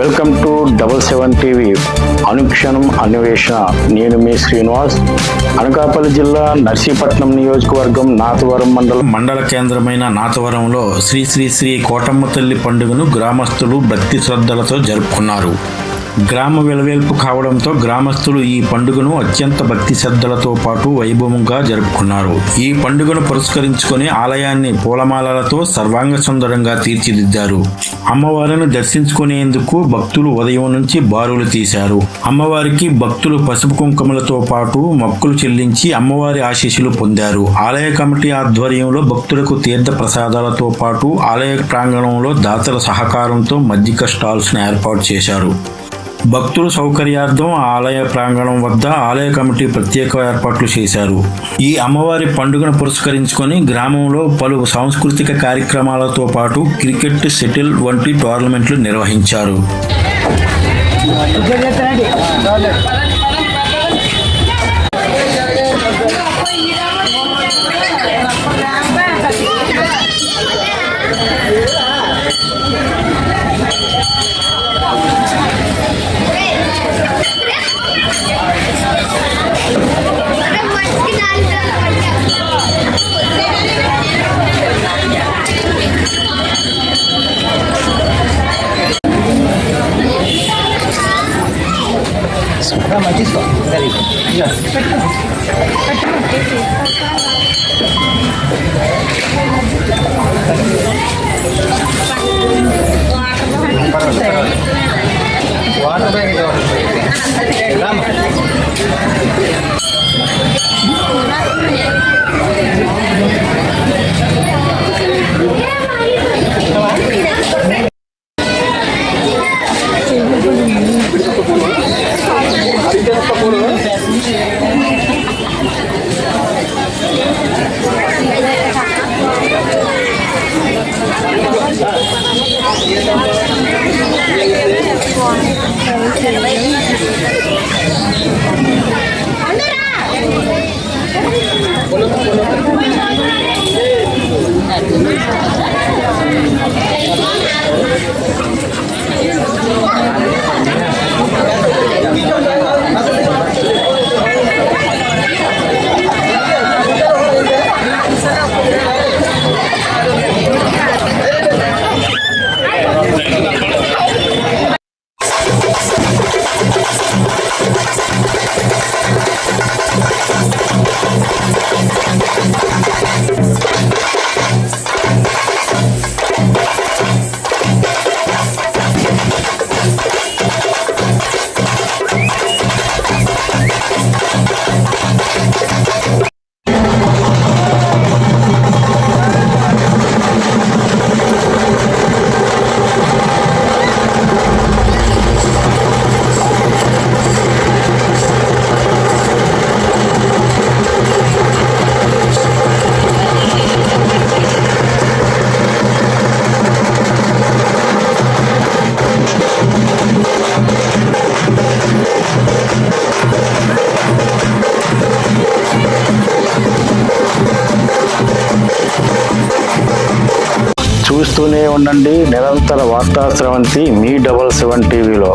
Welcome to double seven TV. అనుక్షణం అన్వేషణ నేను మీ శ్రీనివాస్. అనకాపల్లి జిల్లా నర్సీపట్నం నియోజకవర్గం నాతవరం మండలం. మండల కేంద్రమైన నాతవరంలో శ్రీ శ్రీ శ్రీ కోటమ్మ తల్లి పండుగను గ్రామస్తులు భక్తి శ్రద్ధలతో జరుపుకున్నారు. గ్రామ వెలవేల్పు కావడంతో గ్రామస్తులు ఈ పండుగను అత్యంత భక్తి శ్రద్ధలతో పాటు వైభవంగా జరుపుకున్నారు. ఈ పండుగను పురస్కరించుకొని ఆలయాన్ని పూలమాలలతో సర్వాంగ సుందరంగా తీర్చిదిద్దారు. అమ్మవారిని దర్శించుకునేందుకు భక్తులు ఉదయం నుంచి బారులు తీశారు. అమ్మవారికి భక్తులు పసుపు కుంకుమలతో పాటు మొక్కులు చెల్లించి అమ్మవారి ఆశీస్సులు పొందారు. ఆలయ కమిటీ ఆధ్వర్యంలో భక్తులకు తీర్థ ప్రసాదాలతో పాటు ఆలయ ప్రాంగణంలో దాతల సహకారంతో మజ్జిగ స్టాల్స్ను ఏర్పాటు చేశారు. భక్తుల సౌకర్యార్థం ఆలయ ప్రాంగణం వద్ద ఆలయ కమిటీ ప్రత్యేక ఏర్పాట్లు చేశారు. ఈ అమ్మవారి పండుగను పురస్కరించుకొని గ్రామంలో పలు సాంస్కృతిక కార్యక్రమాలతో పాటు క్రికెట్ షటిల్ వంటి టోర్నమెంట్లు నిర్వహించారు. Toma, chico. Dale. করল చూస్తూనే ఉండండి. నిరంతర వార్తా స్రవంతి మీ డబల్ సెవెన్ టీవీలో.